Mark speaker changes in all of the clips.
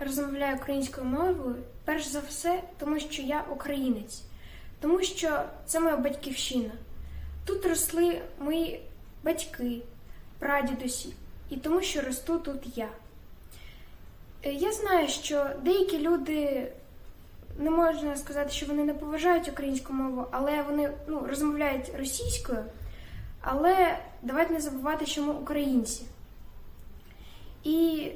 Speaker 1: розмовляю українською мовою перш за все, тому що я українець, тому що це моя батьківщина. Тут росли мої батьки, прадідусі, і тому, що росту тут я. Е, Я знаю, що деякі люди не можна сказати, що вони не поважають українську мову, але вони ну, розмовляють російською. Але давайте не забувати, що ми українці. І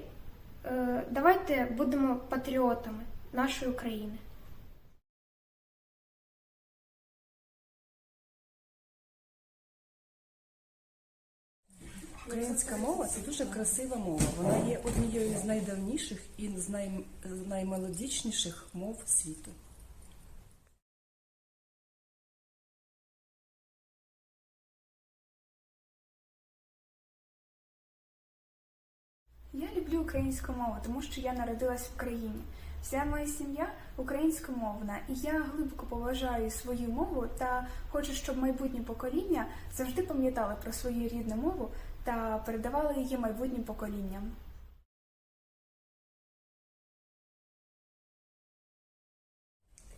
Speaker 1: давайте будемо патріотами нашої України.
Speaker 2: Українська мова це дуже красива мова. Вона є однією з найдавніших і з най... наймелодичніших мов світу.
Speaker 3: Люблю українську мову, тому що я народилась в країні. Вся моя сім'я українськомовна, і я глибоко поважаю свою мову та хочу, щоб майбутнє покоління завжди пам'ятали про свою рідну мову та передавали її майбутнім поколінням.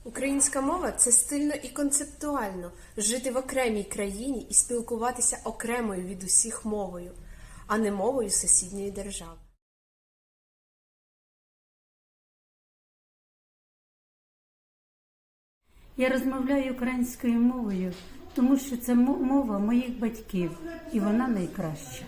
Speaker 4: Українська мова це стильно і концептуально жити в окремій країні і спілкуватися окремою від усіх мовою, а не мовою сусідньої держави.
Speaker 5: Я розмовляю українською мовою, тому що це мо- мова моїх батьків, і вона найкраща.